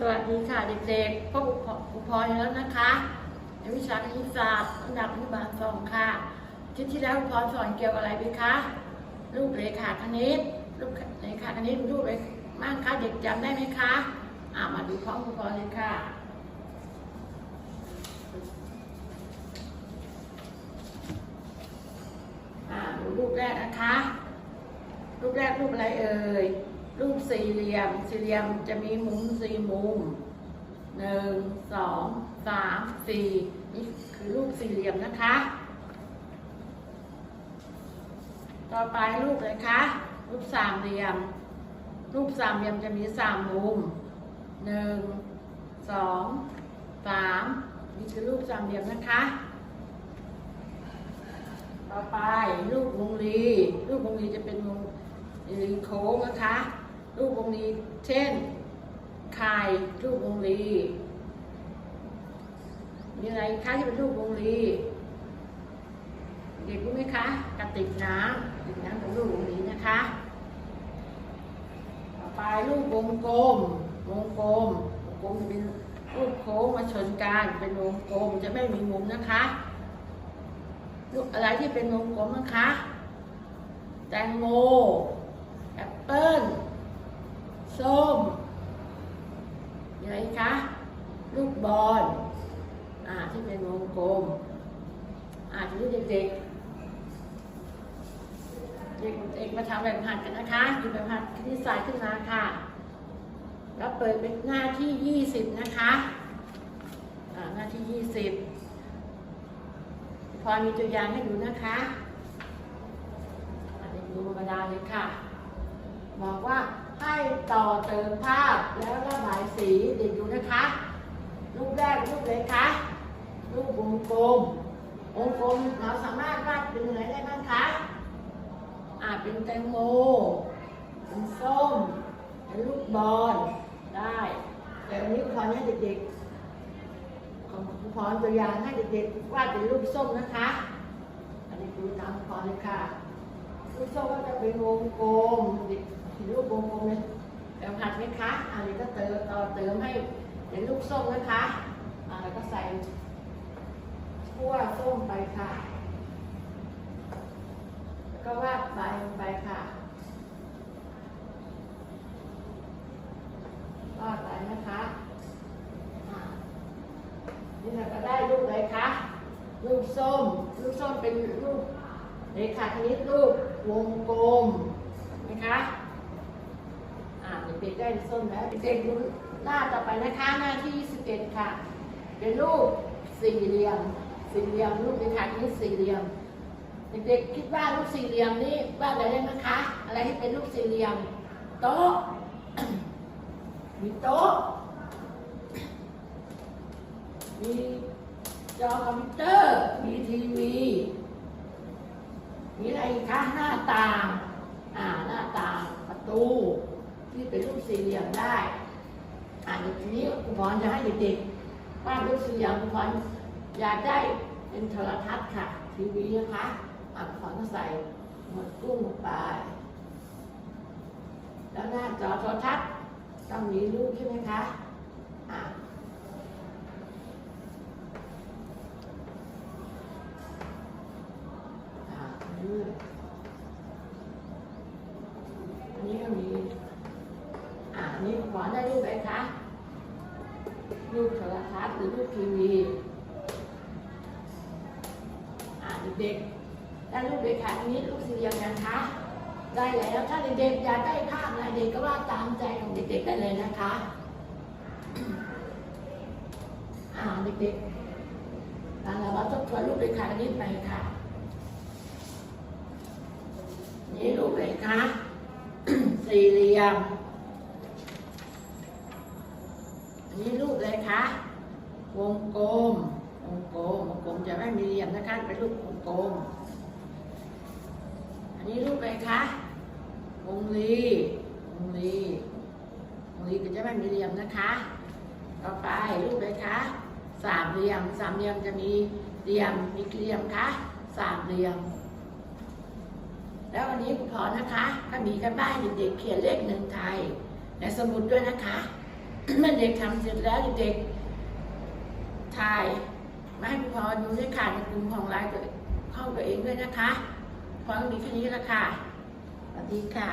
สวัสดีค่ะเด็กๆพบครูพลอแล้วนะคะในวิชาคณิตศาสตร์ระดับอนุบาลสองค่ะที่ที่แล้วครูพอสอนเกี่ยวกับอะไรดีคะรูปเรขาคณิตรูปเรขาคณิตรูปอะไรบ้างคะเด็กจำได้ไหมคะอ่ามาดูพร้อมครูพอเลยค่ะอ่าดูรูปแรกนะคะ รูปแรกรูปอะไรเอ่ย รูปสี่เหลี่ยม สี่เหลี่ยมจะมีมุมสี่มุมหนึ่งสองสามสี่นี่คือรูปสี่เหลี่ยมนะคะ ต่อไปรูปอะไรคะรูปสามเหลี่ยม รูปสามเหลี่ยมจะมีสามมุมหนึ่งสองสามนี่คือรูปสามเหลี่ยมนะคะ ต่อไปรูปวงรีรูปวงรีจะเป็นวงรีโค้งนะคะ รูปวงรีเช่นไข่รูปวงรีมีอะไรคะที่เป็นรูปวงรีเด็กรู้ไหมคะกระติกน้ำติกน้ำเป็นรูปวงรีนะคะต่อไปรูปวงกลมวงกลมวงกลมจะเป็นรูปโค้งมาชนกันเป็นวงกลมจะไม่มีมุมนะคะลูกอะไรที่เป็นวงกลมนะคะ แตงโม ส้มไรคะ ลูกบอลอ่าที่เป็นวงกลมอ่าทีนี้เด็กๆ เด็กๆมาทำแบบหัดกันนะคะหยิบแบบหัดคณิตศาสตร์ขึ้นมาค่ะ แล้วเปิดเป็นหน้าที่20นะคะอ่าหน้าที่20พอมีตัวอย่างให้ดูนะคะอันนี้ดูธรรมดาเลยค่ะ บอกว่า ให้ต่อเติมภาพแล้วระบายสีเด็กดูนะคะ รูปแรกรูปเลยคะรูปวงกลมวงกลมเราสามารถวาดเป็นอะไรได้บ้างคะอาจเป็นแตงโมเป็นส้มเป็นลูกบอลได้แต่วันนี้ขอให้เด็กๆของครูพรตัวอย่างให้เด็กๆวาดเป็นรูปส้มนะคะอันนี้ดูตามครูพรเลยค่ะรูปส้มก็จะเป็นวงกลมเด็ก เห็นรูปวงกลมเลยแบบหัดไหมคะอันนี้ก็เติมต่อเติมให้เป็นรูปส้มนะคะอ่าแล้วก็ใส่ขั้วส้มไปค่ะ แล้วก็วาดใบลงไปค่ะวาดไปนะคะนี่เราก็ได้รูปอะไรคะรูปส้มรูปส้มเป็นรูปเรขาคณิตรูปวงกลมนะคะ ด็กๆได้ส้มแล้วเด็กๆดูหน้าต่อไปนะคะหน้าที่21ค่ะ เป็นรูปสี่เหลี่ยมสี่เหลี่ยมรูปเรขาคณิตสี่เหลี่ยมเด็กๆคิดว่ารูปสี่เหลี่ยมนี้วาดอะไรได้ไหมคะ อะไรที่เป็นรูปสี่เหลี่ยมโต๊ะมีโต๊ะมีจอคอมพิวเตอร์ มีทีวี มีอะไรคะหน้าต่าง อ่า หน้าต่าง ประตู ที่เป็นรูปสี่เหลี่ยมได้อ่านทีนี้คุณพรจะให้เด็กๆวาดรูปสี่เหลี่ยมคุณพรอยากได้เป็นโทรทัศน์ค่ะ ทีวีนะคะอ่าคุณพรก็ใส่หมดกุ้งลงไป แล้วหน้าจอโทรทัศน์ต้องมีรูปใช่ไหมคะ อ่า อ่าอันนี้อันนี้ก็มี อ่า อนได้รูปอะไรคะ รูปโทรทัศน์หรือรูปทีวีอ่าเด็กๆได้รูปเด็กค่ะอันนี้รูปสี่เหลี่ยมนะคะ ได้แล้วถ้าเด็กๆอยากได้ภาพอะไรเด็กก็วาดตามใจของเด็กๆได้เลยนะคะอ่าเด็กๆแล้วเราทบทวนรูปเด็กค่ะอันนี้ไปค่ะนี่รูปเลยคะสี่เหลี่ยม อันนี้รูปเลย คะ วงกลม วงกลม วงกลมจะไม่มีเหลี่ยมนะคะ เป็นรูปวงกลม อันนี้รูปอะไรคะ วงรี วงรี วงรีก็จะไม่มีเหลี่ยมนะคะ ต่อไปรูปอะไรคะ สามเหลี่ยม สามเหลี่ยมจะมีเหลี่ยม มีเหลี่ยมคะ สามเหลี่ยม แล้ววันนี้คุณพอนะคะ ถ้ามีกันบ้านเด็กๆเขียนเลขหนึ่งไทยในสมุดด้วยนะคะ เมื่อเด็กทำเสร็จแล้วเด็กถ่ายมาให้คุณพ่อดูด้วยค่ะในกลุ่มของไลน์ตัวห้องตัวเองด้วยนะคะพอมีแค่นี้ละค่ะสวัสดีค่ะ